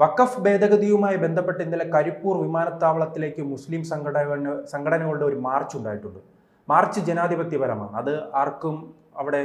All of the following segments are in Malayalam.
വഖഫ് ഭേദഗതിയുമായി ബന്ധപ്പെട്ട് ഇന്നലെ കരിപ്പൂർ വിമാനത്താവളത്തിലേക്ക് മുസ്ലിം സംഘടന സംഘടനകളുടെ ഒരു മാർച്ച് ഉണ്ടായിട്ടുണ്ട്. മാർച്ച് ജനാധിപത്യപരമാണ്. അത് ആർക്കും അവിടെ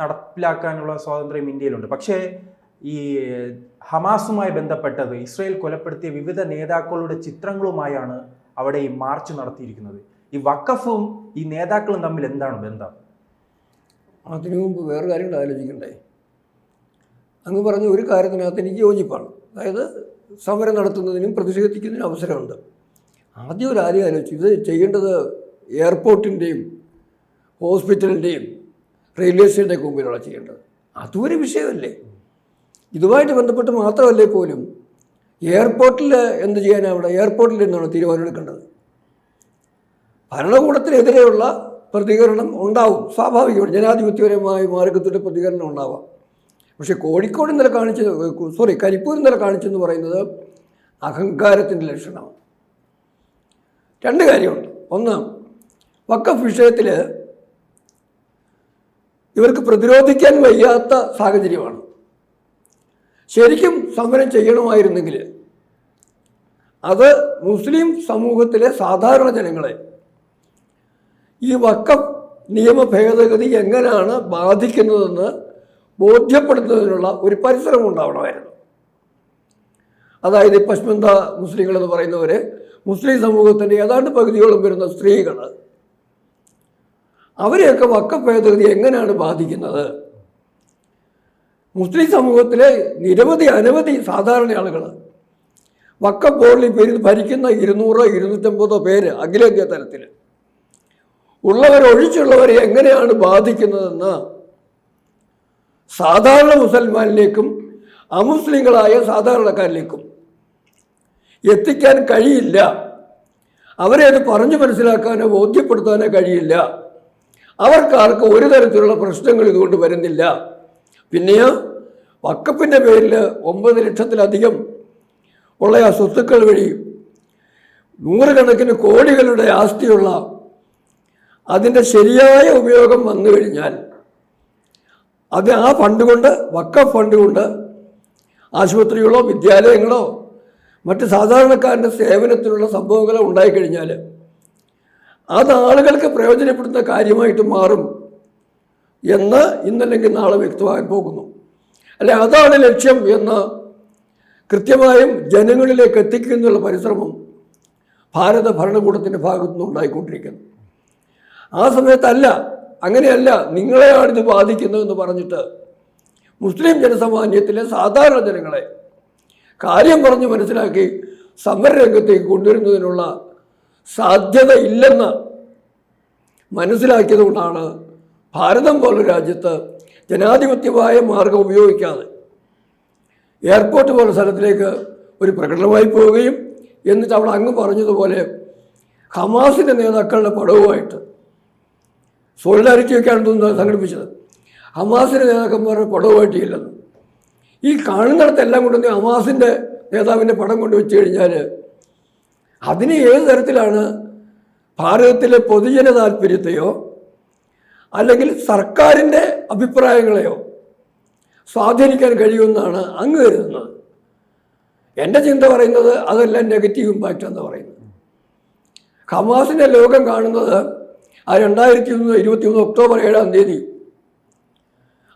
നടപ്പിലാക്കാനുള്ള സ്വാതന്ത്ര്യം ഇന്ത്യയിലുണ്ട്. പക്ഷേ ഈ ഹമാസുമായി ബന്ധപ്പെട്ടത് ഇസ്രയേൽ കൊലപ്പെടുത്തിയ വിവിധ നേതാക്കളുടെ ചിത്രങ്ങളുമായാണ് അവിടെ ഈ മാർച്ച് നടത്തിയിരിക്കുന്നത്. ഈ വക്കഫും ഈ നേതാക്കളും തമ്മിൽ എന്താണ് ബന്ധം? അതിനു മുമ്പ് വേറെ കാര്യങ്ങൾ ആലോചിക്കണ്ടേ? അങ്ങ് പറഞ്ഞ ഒരു കാര്യത്തിനകത്ത് എനിക്ക് യോജിപ്പാണ്. അതായത് സമരം നടത്തുന്നതിനും പ്രതിഷേധിക്കുന്നതിനും അവസരമുണ്ട്. ആദ്യം ഒരു ആദ്യം ആലോചിച്ചു. ഇത് ചെയ്യേണ്ടത് എയർപോർട്ടിന്റെയും ഹോസ്പിറ്റലിന്റെയും റെയിൽവേ സ്റ്റേഷന്റെയൊക്കെ മുമ്പിലാണ് ചെയ്യേണ്ടത്? അതും ഒരു വിഷയമല്ലേ. ഇതുമായിട്ട് ബന്ധപ്പെട്ട് മാത്രമല്ലേ പോലും എയർപോർട്ടിൽ എന്ത് ചെയ്യാനാണ് അവിടെ? എയർപോർട്ടിൽ നിന്നാണ് തീരുമാനമെടുക്കേണ്ടത് ഭരണകൂടത്തിനെതിരെയുള്ള പ്രതികരണം ഉണ്ടാവും. സ്വാഭാവികമാണ്. ജനാധിപത്യപരമായ മാർഗത്തിന്റെ പ്രതികരണം ഉണ്ടാവാം. പക്ഷേ കോഴിക്കോട് ഇന്നലെ കാണിച്ചത് സോറി കരിപ്പൂർ ഇന്നലെ കാണിച്ചെന്ന് പറയുന്നത് അഹങ്കാരത്തിന്റെ ലക്ഷണമാണ്. രണ്ട് കാര്യമുണ്ട്. ഒന്ന് വക്കഫ് വിഷയത്തിൽ ഇവർക്ക് പ്രതിരോധിക്കാൻ വയ്യാത്ത സാഹചര്യമാണ്. ശരിക്കും സമരം ചെയ്യണമായിരുന്നെങ്കിൽ അത് മുസ്ലിം സമൂഹത്തിലെ സാധാരണ ജനങ്ങളെ ഈ വക്കം നിയമ ഭേദഗതി എങ്ങനെയാണ് ബാധിക്കുന്നതെന്ന് ബോധ്യപ്പെടുത്തുന്നതിനുള്ള ഒരു പരിസരം ഉണ്ടാവണമായിരുന്നു. അതായത് പശ്മന്ത മുസ്ലിങ്ങൾ എന്ന് പറയുന്നവർ മുസ്ലിം സമൂഹത്തിന്റെ ഏതാണ്ട് പകുതിയോളം വരുന്ന സ്ത്രീകൾ. അവരെയൊക്കെ വക്ക ഭേദഗതി എങ്ങനെയാണ് ബാധിക്കുന്നത്? മുസ്ലിം സമൂഹത്തിലെ നിരവധി അനവധി സാധാരണ ആളുകൾ വക്ക ബോർഡിൽ പേരിൽ ഭരിക്കുന്ന ഇരുന്നൂറോ ഇരുന്നൂറ്റമ്പതോ പേര് അഖിലേന്ത്യാ തലത്തിൽ ഉള്ളവരൊഴിച്ചുള്ളവരെ എങ്ങനെയാണ് ബാധിക്കുന്നതെന്ന് സാധാരണ മുസൽമാനിലേക്കും അമുസ്ലിങ്ങളായ സാധാരണക്കാരിലേക്കും എത്തിക്കാൻ കഴിയില്ല. അവരെ അത് പറഞ്ഞു മനസ്സിലാക്കാനോ ബോധ്യപ്പെടുത്താനോ കഴിയില്ല. അവർക്കാർക്ക് ഒരു തരത്തിലുള്ള പ്രശ്നങ്ങൾ ഇതുകൊണ്ട് വരുന്നില്ല. പിന്നെയോ വക്കപ്പിന്റെ പേരിൽ ഒമ്പത് ലക്ഷത്തിലധികം ഉള്ള ആ സ്വത്തുക്കൾ വഴി നൂറുകണക്കിന് കോടികളുടെ ആസ്തിയുള്ള അതിന്റെ ശരിയായ ഉപയോഗം വന്നു കഴിഞ്ഞാൽ അത് ആ ഫണ്ട് കൊണ്ട് വക്ക ഫണ്ട് കൊണ്ട് ആശുപത്രികളോ വിദ്യാലയങ്ങളോ മറ്റ് സാധാരണക്കാരന്റെ സേവനത്തിനുള്ള സംഭവങ്ങളോ ഉണ്ടായിക്കഴിഞ്ഞാൽ അത് ആളുകൾക്ക് പ്രയോജനപ്പെടുന്ന കാര്യമായിട്ട് മാറും എന്ന് ഇന്നല്ലെങ്കിൽ നാളെ വ്യക്തമാകാൻ പോകുന്നു. അല്ലെ അതാണ് ലക്ഷ്യം എന്ന് കൃത്യമായും ജനങ്ങളിലേക്ക് എത്തിക്കുന്നുള്ള പരിശ്രമം ഭാരത ഭരണകൂടത്തിന്റെ ഭാഗത്തു നിന്ന് ഉണ്ടായിക്കൊണ്ടിരിക്കുന്നു. ആ സമയത്തല്ല അങ്ങനെയല്ല നിങ്ങളെയാണിത് ബാധിക്കുന്നതെന്ന് പറഞ്ഞിട്ട് മുസ്ലിം ജനസമാന്യത്തിലെ സാധാരണ ജനങ്ങളെ കാര്യം പറഞ്ഞ് മനസ്സിലാക്കി സമരരംഗത്തേക്ക് കൊണ്ടുവരുന്നതിനുള്ള സാധ്യത ഇല്ലെന്ന് മനസ്സിലാക്കിയതുകൊണ്ടാണ് ഭാരതം പോലുള്ള രാജ്യത്ത് ജനാധിപത്യമായ മാർഗം ഉപയോഗിക്കാതെ എയർപോർട്ട് പോലെ സ്ഥലത്തിലേക്ക് ഒരു പ്രകടനമായി പോവുകയും എന്നിട്ട് അവിടെ അങ്ങ് പറഞ്ഞതുപോലെ ഹമാസിന്റെ നേതാക്കളുടെ പടവുമായിട്ട് സോളിഡാരിറ്റി ഒക്കെയാണ് തോന്നുന്നത് സംഘടിപ്പിച്ചത്. ഹമാസിന്റെ നേതാക്കന്മാരുടെ പടവുമായിട്ടില്ലെന്ന്. ഈ കാണുന്നിടത്തെല്ലാം കൊണ്ടുവന്ന് ഹമാസിന്റെ നേതാവിന്റെ പടം കൊണ്ട് വെച്ച് കഴിഞ്ഞാൽ അതിന് ഏത് തരത്തിലാണ് ഭാരതത്തിലെ പൊതുജന താല്പര്യത്തെയോ അല്ലെങ്കിൽ സർക്കാരിന്റെ അഭിപ്രായങ്ങളെയോ സ്വാധീനിക്കാൻ കഴിയുമെന്നാണ് അങ്ങ് കരുതുന്നത്. എന്റെ ചിന്ത പറയുന്നത് അതെല്ലാം നെഗറ്റീവ് ഇമ്പാക്റ്റ് എന്ന് പറയുന്നത്. ഹമാസിന്റെ ലോകം കാണുന്നത് ആ രണ്ടായിരത്തി ഒന്ന് ഇരുപത്തി ഒന്ന് ഒക്ടോബർ ഏഴാം തീയതി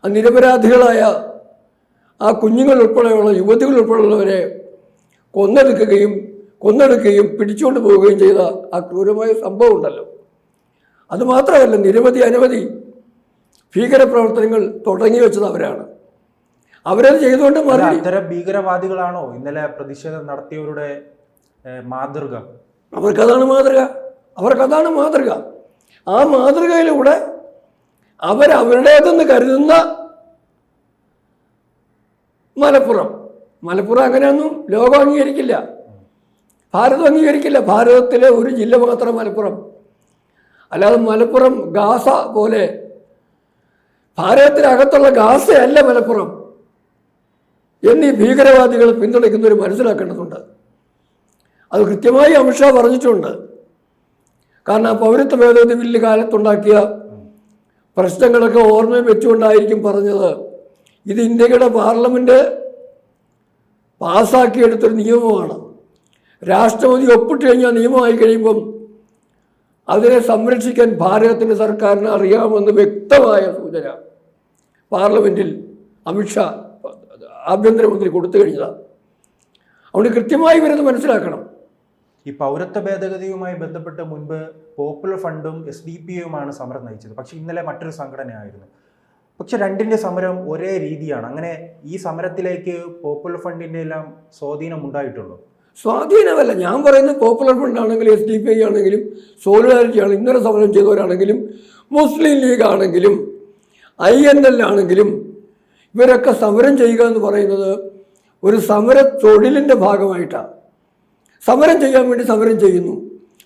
ആ നിരപരാധികളായ ആ കുഞ്ഞുങ്ങൾ ഉൾപ്പെടെയുള്ള യുവതികൾ ഉൾപ്പെടെയുള്ളവരെ കൊന്നെടുക്കുകയും കൊന്നെടുക്കുകയും പിടിച്ചുകൊണ്ട് പോവുകയും ചെയ്ത ആ ക്രൂരമായ സംഭവം ഉണ്ടല്ലോ. അതുമാത്രമല്ല നിരവധി അനവധി ഭീകരപ്രവർത്തനങ്ങൾ തുടങ്ങി വെച്ചത് അവരാണ്. അവരത് ചെയ്തുകൊണ്ട് മാറി ഭീകരവാദികളാണോ ഇന്നലെ പ്രതിഷേധം നടത്തിയവരുടെ മാതൃക? അവർക്കതാണ് മാതൃക. അവർക്കതാണ് മാതൃക. ആ മാതൃകയിലൂടെ അവരവരുടേതെന്ന് കരുതുന്ന മലപ്പുറം. മലപ്പുറം അങ്ങനെയൊന്നും ലോകം അംഗീകരിക്കില്ല. ഭാരതം അംഗീകരിക്കില്ല. ഭാരതത്തിലെ ഒരു ജില്ല മാത്രം മലപ്പുറം. അല്ലാതെ മലപ്പുറം ഗാസ പോലെ ഭാരതത്തിനകത്തുള്ള ഗാസയല്ല മലപ്പുറം എന്നീ ഭീകരവാദികൾ പിന്തുണയ്ക്കുന്നവർ മനസ്സിലാക്കേണ്ടതുണ്ട്. അത് കൃത്യമായി അമിത്ഷാ പറഞ്ഞിട്ടുണ്ട്. കാരണം പൗരത്വ ഭേദഗതി ബില്ല് കാലത്തുണ്ടാക്കിയ പ്രശ്നങ്ങളൊക്കെ ഓർമ്മയിൽ വെച്ചുകൊണ്ടായിരിക്കും പറഞ്ഞത്. ഇത് ഇന്ത്യയുടെ പാർലമെന്റ് പാസ്സാക്കിയെടുത്തൊരു നിയമമാണ്. രാഷ്ട്രപതി ഒപ്പിട്ട് കഴിഞ്ഞാൽ നിയമമായി കഴിയുമ്പം അതിനെ സംരക്ഷിക്കാൻ ഭാരതത്തിന്റെ സർക്കാരിന് അറിയാമെന്ന് വ്യക്തമായ സൂചന പാർലമെന്റിൽ അമിത്ഷാ ആഭ്യന്തരമന്ത്രി കൊടുത്തു കഴിഞ്ഞതാണ് അതുകൊണ്ട് കൃത്യമായി ഇവരത് മനസ്സിലാക്കണം. ഈ പൗരത്വ ഭേദഗതിയുമായി ബന്ധപ്പെട്ട് മുൻപ് പോപ്പുലർ ഫണ്ടും എസ് ഡി പി യുമാണ് സമരം നയിച്ചത്. പക്ഷേ ഇന്നലെ മറ്റൊരു സംഘടനയായിരുന്നു. പക്ഷെ രണ്ടിന്റെ സമരം ഒരേ രീതിയാണ്. അങ്ങനെ ഈ സമരത്തിലേക്ക് പോപ്പുലർ ഫണ്ടിന്റെ എല്ലാം സ്വാധീനം ഉണ്ടായിട്ടുള്ളൂ സ്വാധീനമല്ല. ഞാൻ പറയുന്ന പോപ്പുലർ ഫണ്ട് ആണെങ്കിലും എസ് ഡി പി ഐ ആണെങ്കിലും സോളിഡാരിറ്റി ആണ് ഇന്നലെ സമരം ചെയ്തവരാണെങ്കിലും മുസ്ലിം ലീഗ് ആണെങ്കിലും ഐ എൻ എൽ ആണെങ്കിലും ഇവരൊക്കെ സമരം ചെയ്യുക എന്ന് പറയുന്നത് ഒരു സമര തൊഴിലിന്റെ ഭാഗമായിട്ടാണ്. സമരം ചെയ്യാൻ വേണ്ടി സമരം ചെയ്യുന്നു.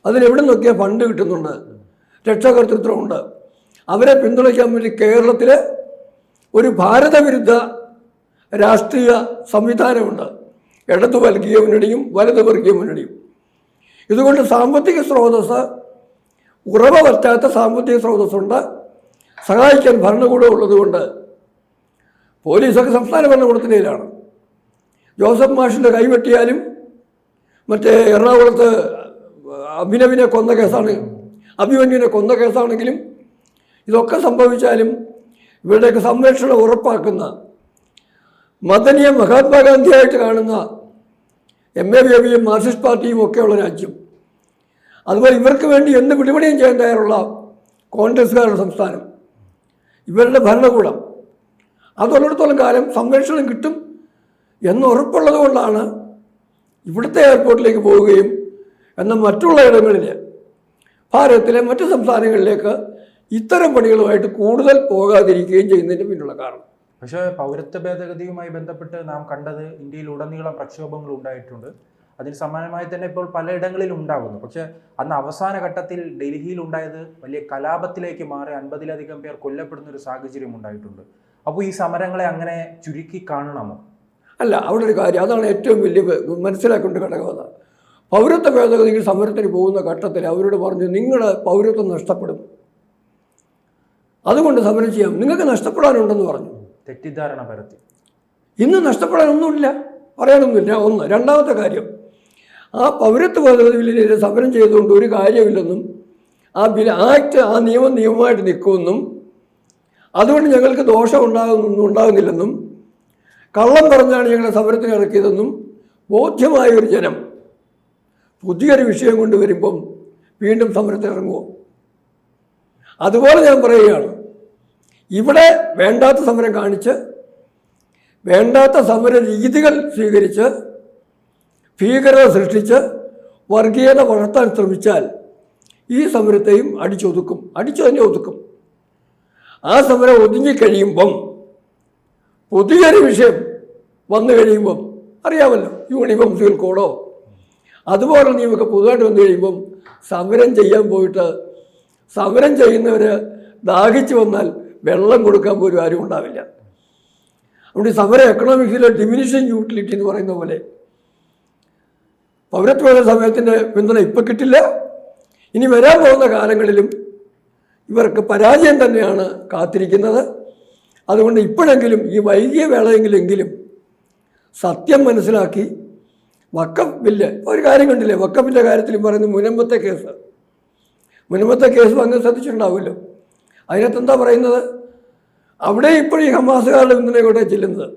അതിലെവിടെ നോക്കിയാൽ ഫണ്ട് കിട്ടുന്നുണ്ട്? രക്ഷാകർത്തൃത്വമുണ്ട് അവരെ പിന്തുണയ്ക്കാൻ വേണ്ടി കേരളത്തിൽ ഒരു ഭാരതവിരുദ്ധ രാഷ്ട്രീയ സംവിധാനമുണ്ട്. ഇടതു വർഗീയ മുന്നണിയും വലതു വർഗീയ മുന്നണിയും. ഇതുകൊണ്ട് സാമ്പത്തിക സ്രോതസ് ഉറവ പറ്റാത്ത സാമ്പത്തിക സ്രോതസ്സുണ്ട്. സഹായിക്കാൻ ഭരണകൂടം ഉള്ളതുകൊണ്ട് പോലീസൊക്കെ സംസ്ഥാന ഭരണകൂടത്തിന്റെ കയ്യിലാണ് ജോസഫ് മാഷിന്റെ കൈവെട്ടിയാലും മറ്റേ എറണാകുളത്ത് അഭിനവിനെ കൊന്ന കേസാണ്. അഭിമന്യുവിനെ കൊന്ന കേസാണെങ്കിലും ഇതൊക്കെ സംഭവിച്ചാലും ഇവരുടെയൊക്കെ സംരക്ഷണം ഉറപ്പാക്കുന്ന മദനിയെ മഹാത്മാഗാന്ധിയായിട്ട് കാണുന്ന എം എ ബേബിയും മാർക്സിസ്റ്റ് പാർട്ടിയും ഒക്കെയുള്ള രാജ്യം. അതുപോലെ ഇവർക്ക് വേണ്ടി എന്ത് വിളിപണിയും ചെയ്യാൻ തയ്യാറുള്ള കോൺഗ്രസ്സുകാരുടെ സംസ്ഥാനം. ഇവരുടെ ഭരണകൂടം. അതുള്ളിടത്തോളം കാലം സംരക്ഷണം കിട്ടും എന്ന് ഉറപ്പുള്ളത് കൊണ്ടാണ് ഇവിടുത്തെ എയർപോർട്ടിലേക്ക് പോവുകയും എന്നാൽ മറ്റുള്ള ഇടങ്ങളിൽ ഭാരതത്തിലെ മറ്റു സംസ്ഥാനങ്ങളിലേക്ക് ഇത്തരം പണികളുമായിട്ട് കൂടുതൽ പോകാതിരിക്കുകയും ചെയ്യുന്നതിന്റെ പിന്നുള്ള കാരണം. പക്ഷേ പൗരത്വ ഭേദഗതിയുമായി ബന്ധപ്പെട്ട് നാം കണ്ടത് ഇന്ത്യയിൽ ഉടനീളം പ്രക്ഷോഭങ്ങൾ ഉണ്ടായിട്ടുണ്ട്. അതിന് സമാനമായി തന്നെ ഇപ്പോൾ പലയിടങ്ങളിലും ഉണ്ടാകുന്നു പക്ഷേ അന്ന് അവസാന ഘട്ടത്തിൽ ഡൽഹിയിൽ ഉണ്ടായത് വലിയ കലാപത്തിലേക്ക് മാറി അൻപതിലധികം പേർ കൊല്ലപ്പെടുന്ന ഒരു സാഹചര്യം ഉണ്ടായിട്ടുണ്ട്. അപ്പോൾ ഈ സമരങ്ങളെ അങ്ങനെ ചുരുക്കി കാണണമോ? അല്ല അവിടെ ഒരു കാര്യം. അതാണ് ഏറ്റവും വലിയ മനസ്സിലാക്കേണ്ട ഘടകം അതാണ് പൗരത്വ ഭേദഗതിക്ക് സമരത്തിന് പോകുന്ന ഘട്ടത്തിൽ അവരോട് പറഞ്ഞു നിങ്ങളുടെ പൗരത്വം നഷ്ടപ്പെടും. അതുകൊണ്ട് സമരം ചെയ്യാം. നിങ്ങൾക്ക് നഷ്ടപ്പെടാനുണ്ടെന്ന് പറഞ്ഞു. തെറ്റിദ്ധാരണ പരത്തി. ഇന്ന് നഷ്ടപ്പെടാനൊന്നുമില്ല. പറയാനൊന്നുമില്ല. ഒന്ന്. രണ്ടാമത്തെ കാര്യം. ആ പൗരത്വ ഭേദഗതി ബില്ലിനെതിരെ സമരം ചെയ്തുകൊണ്ട് ഒരു കാര്യമില്ലെന്നും ആ ബിൽ ആക്ട് ആ നിയമം നിയമമായിട്ട് നിൽക്കുമെന്നും അതുകൊണ്ട് ഞങ്ങൾക്ക് ദോഷം ഉണ്ടാകുന്നു ഉണ്ടാകുന്നില്ലെന്നും കള്ളം പറഞ്ഞാണ് ഞങ്ങളെ സമരത്തിന് ഇറക്കിയതെന്നും ബോധ്യമായ ഒരു ജനം പുതിയൊരു വിഷയം കൊണ്ടുവരുമ്പം വീണ്ടും സമരത്തിന് ഇറങ്ങുമോ അതുപോലെ ഞാൻ പറയുകയാണ്. ഇവിടെ വേണ്ടാത്ത സമരം കാണിച്ച് വേണ്ടാത്ത സമര രീതികൾ സ്വീകരിച്ച് ഭീകരത സൃഷ്ടിച്ച് വർഗീയത വളർത്താൻ ശ്രമിച്ചാൽ ഈ സമരത്തെയും അടിച്ചൊതുക്കും അടിച്ചു തന്നെ ഒതുക്കും. ആ സമരം ഒതുങ്ങിക്കഴിയുമ്പം പുതിയൊരു വിഷയം വന്നു കഴിയുമ്പം അറിയാമല്ലോ യൂണിഫോം സിവിൽ കോഡോ അതുപോലെ നിയമമൊക്കെ പുതുതായിട്ട് വന്നു കഴിയുമ്പം സമരം ചെയ്യാൻ പോയിട്ട് സമരം ചെയ്യുന്നവർ ദാഹിച്ചു വന്നാൽ വെള്ളം കൊടുക്കാൻ പോലും ആരും ഉണ്ടാവില്ല. അതുകൊണ്ട് സമരം എക്കണോമിക്സിലെ ഡിമിനിഷൻ യൂട്ടിലിറ്റി എന്ന് പറയുന്ന പോലെ പൗരത്വ സമയത്തിന്റെ പിന്തുണ ഇപ്പം കിട്ടില്ല. ഇനി വരാൻ പോകുന്ന കാലങ്ങളിലും ഇവർക്ക് പരാജയം തന്നെയാണ് കാത്തിരിക്കുന്നത്. അതുകൊണ്ട് ഇപ്പോഴെങ്കിലും ഈ വൈകിയ വേളയെങ്കിലെങ്കിലും സത്യം മനസ്സിലാക്കി വക്കഫ് ബില്ല് ഒരു കാര്യം കണ്ടില്ലേ? വക്കഫിന്റെ കാര്യത്തിൽ പറയുന്നത് മുനമ്പത്തെ കേസ്. മുനമ്പത്തെ കേസ് അങ്ങ് ശ്രദ്ധിച്ചിട്ടുണ്ടാവുമല്ലോ. അതിനകത്ത് എന്താ പറയുന്നത്? അവിടെ ഇപ്പോഴും ഈ ഹമാസുകാരുടെ പിന്തുണയോടെ ചെല്ലുന്നത്.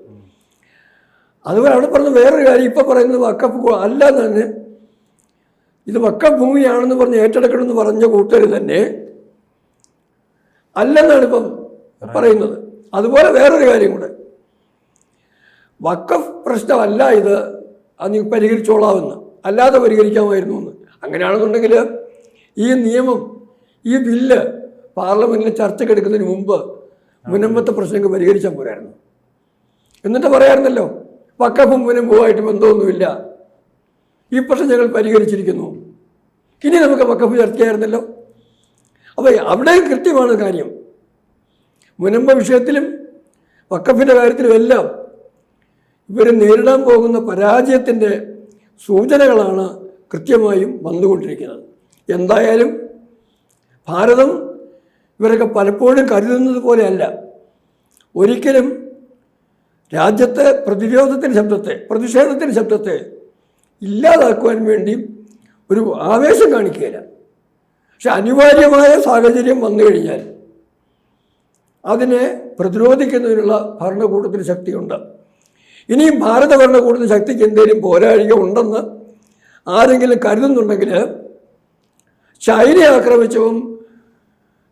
അതുപോലെ അവിടെ പറഞ്ഞ വേറൊരു കാര്യം ഇപ്പം പറയുന്നത് വക്കഫ് കു- അല്ല തന്നെ ഇത് വക്കഫ് ഭൂമിയാണെന്ന് പറഞ്ഞ് ഏറ്റെടുക്കണമെന്ന് പറഞ്ഞ കൂട്ടർ തന്നെ അല്ലെന്നാണ് ഇപ്പം പറയുന്നത്. അതുപോലെ വേറൊരു കാര്യം കൂടെ. വക്കഫ് പ്രശ്നമല്ല ഇത്. അത് നിങ്ങൾ പരിഹരിച്ചോളാമെന്ന് അല്ലാതെ പരിഹരിക്കാമായിരുന്നു എന്ന്. അങ്ങനെയാണെന്നുണ്ടെങ്കിൽ ഈ നിയമം ഈ ബില്ല് പാർലമെന്റിൽ ചർച്ചക്കെടുക്കുന്നതിന് മുമ്പ് മുനമ്പത്തെ പ്രശ്നങ്ങൾ പരിഹരിച്ചാൽ പോരായിരുന്നു. എന്നിട്ട് പറയായിരുന്നല്ലോ വക്കഫും മുനമ്പുമായിട്ട് ബന്ധമൊന്നുമില്ല. ഈ പ്രശ്നം ഞങ്ങൾ പരിഹരിച്ചിരിക്കുന്നു. ഇനി നമുക്ക് വക്കഫ് ചർച്ചയായിരുന്നല്ലോ അപ്പോൾ അവിടെയും കൃത്യമാണ് കാര്യം. മുനമ്പ വിഷയത്തിലും വക്കഫിന്റെ കാര്യത്തിലും എല്ലാം ഇവർ നേരിടാൻ പോകുന്ന പരാജയത്തിന്റെ സൂചനകളാണ് കൃത്യമായും വന്നുകൊണ്ടിരിക്കുന്നത്. എന്തായാലും ഭാരതം ഇവരൊക്കെ പലപ്പോഴും കരുതുന്നത് പോലെയല്ല. ഒരിക്കലും രാജ്യത്തെ പ്രതിരോധത്തിന്റെ ശബ്ദത്തെ പ്രതിഷേധത്തിന്റെ ശബ്ദത്തെ ഇല്ലാതാക്കുവാൻ വേണ്ടി ഒരു ആവേശം കാണിക്കുകയില്ല. പക്ഷെ അനിവാര്യമായ സാഹചര്യം വന്നു കഴിഞ്ഞാൽ അതിനെ പ്രതിരോധിക്കുന്നതിനുള്ള ഭരണകൂടത്തിന് ശക്തിയുണ്ട്. ഇനിയും ഭാരത ഭരണകൂടത്തിന് ശക്തിക്ക് എന്തെങ്കിലും പോരാഴിക ഉണ്ടെന്ന് ആരെങ്കിലും കരുതുന്നുണ്ടെങ്കിൽ ചൈനയെ ആക്രമിച്ചവും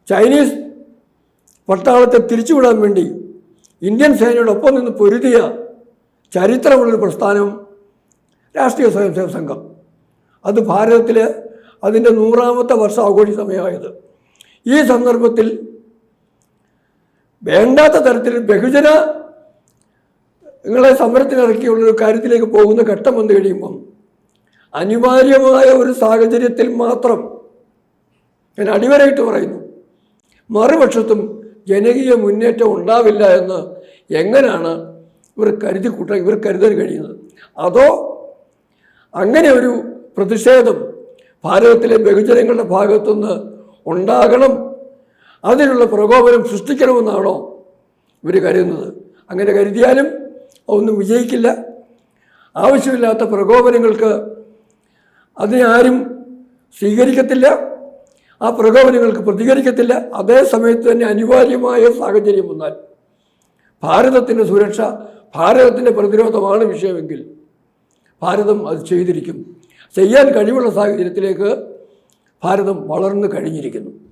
ചൈനീസ് പട്ടാളത്തെ തിരിച്ചുവിടാൻ വേണ്ടി ഇന്ത്യൻ സേനയോടൊപ്പം നിന്ന് പൊരുതിയ ചരിത്രമുള്ളൊരു പ്രസ്ഥാനം രാഷ്ട്രീയ സ്വയംസേവ സംഘം. അത് ഭാരതത്തിൽ അതിന്റെ നൂറാമത്തെ വർഷം ആഘോഷ സമയമായത്. ഈ സന്ദർഭത്തിൽ വേണ്ടാത്ത തരത്തിൽ ബഹുജന നിങ്ങളെ സമരത്തിനിറക്കിയുള്ളൊരു കാര്യത്തിലേക്ക് പോകുന്ന ഘട്ടം വന്നു കഴിയുമ്പം അനിവാര്യമായ ഒരു സാഹചര്യത്തിൽ മാത്രം ഞാൻ അടിവരയിട്ട് പറയുന്നു. മറുപക്ഷത്തും ജനകീയ മുന്നേറ്റം ഉണ്ടാവില്ല എന്ന് എങ്ങനെയാണ് ഇവർ കരുതി കൂട്ടാൻ ഇവർ കരുതാൻ കഴിയുന്നത്? അതോ അങ്ങനെ ഒരു പ്രതിഷേധം ഭാരതത്തിലെ ബഹുജനങ്ങളുടെ ഭാഗത്തുനിന്ന് ഉണ്ടാകണം അതിനുള്ള പ്രകോപനം സൃഷ്ടിക്കണമെന്നാണോ ഇവർ കരുതുന്നത്? അങ്ങനെ കരുതിയാലും ഒന്നും വിജയിക്കില്ല. ആവശ്യമില്ലാത്ത പ്രകോപനങ്ങൾക്ക് അതിനെ ആരും സ്വീകരിക്കത്തില്ല. ആ പ്രകോപനങ്ങൾക്ക് പ്രതികരിക്കത്തില്ല. അതേ സമയത്ത് തന്നെ അനിവാര്യമായ സാഹചര്യം വന്നാൽ ഭാരതത്തിന്റെ സുരക്ഷ ഭാരതത്തിന്റെ പ്രതിരോധമാണ് വിഷയമെങ്കിൽ ഭാരതം അത് ചെയ്തിരിക്കും. ചെയ്യാൻ കഴിവുള്ള സാഹചര്യത്തിലേക്ക് ഭാരതം വളർന്നു കഴിഞ്ഞിരിക്കുന്നു.